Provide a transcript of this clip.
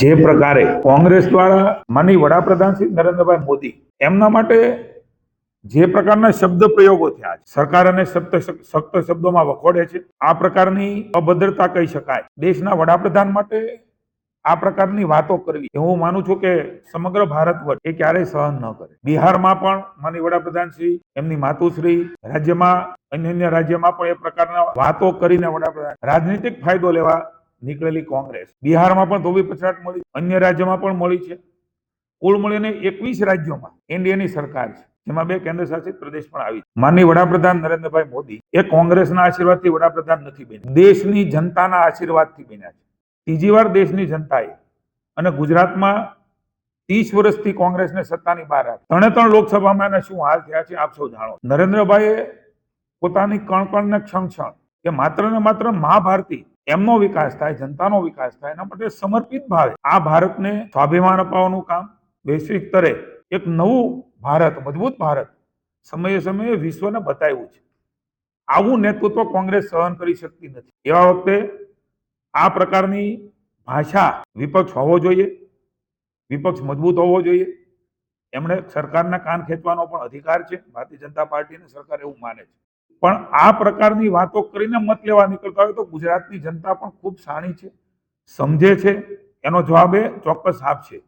જે પ્રકારે કોંગ્રેસ દ્વારા માની વડાપ્રધાન શ્રી નરેન્દ્રભાઈ મોદી એમના માટે જે પ્રકારના શબ્દ પ્રયોગો થયા છે, સરકાર અને સખ્ત શબ્દોમાં વખોડે છે, આ પ્રકારની અભદ્રતા કહી શકાય. દેશના વડાપ્રધાન માટે આ પ્રકારની વાતો કરવી. હું માનું છું કે સમગ્ર ભારત વર્ષ એ ક્યારેય સહન ન કરે. બિહારમાં પણ માની વડાપ્રધાન શ્રી એમની માતુશ્રી, રાજ્યમાં, અન્ય અન્ય રાજ્યમાં પણ એ પ્રકારના વાતો કરીને વડાપ્રધાન રાજનીતિક ફાયદો લેવા નીકળેલી કોંગ્રેસ. બિહારમાં પણ ધોબી પછાટ મળી, અન્ય રાજ્યોમાં પણ મળી છે. કુલ મળીને એકવીસ રાજ્યોમાં એનડીએની સરકાર છે, જેમાં બે કેન્દ્ર શાસિત પ્રદેશ પણ આવી માનની વડાપ્રધાન નરેન્દ્રભાઈ મોદી એ કોંગ્રેસના આશીર્વાદથી વડાપ્રધાન નથી બન્યા. દેશની જનતાના આશીર્વાદથી બન્યા છે. ત્રીજી વાર દેશની જનતાએ અને ગુજરાતમાં ત્રીસ વર્ષથી કોંગ્રેસને સત્તાની બહાર રાખી. ત્રણે ત્રણ લોકસભામાં શું હાલ થયા છે આપ સૌ જાણો. નરેન્દ્રભાઈએ પોતાની કણ કણ ને ક્ષણ ક્ષણ કે માત્ર ને માત્ર મહાભારતી એમનો વિકાસ થાય, જનતાનો વિકાસ થાય, એના માટે સમર્પિત ભાવે આ ભારતને સ્વાભિમાન અપાવવાનું કામ વૈશ્વિક સ્તરે એક નવું ભારત, મજબૂત ભારત સમયે સમયે વિશ્વને બતાવ્યું છે. આવું નેતૃત્વ કોંગ્રેસ સહન કરી શકતી નથી. એવા વખતે આ પ્રકારની ભાષા વિપક્ષ હોવો જોઈએ, વિપક્ષ મજબૂત હોવો જોઈએ. એમણે સરકારના કાન ખેંચવાનો પણ અધિકાર છે. ભારતીય જનતા પાર્ટીને સરકાર એવું માને છે. પણ આ પ્રકારની વાતો કરીને મત લેવા નીકળતા હોય તો ગુજરાતની જનતા પણ ખૂબ સાણી છે, સમજે છે. એનો જવાબ એ ચોક્કસ આપશે.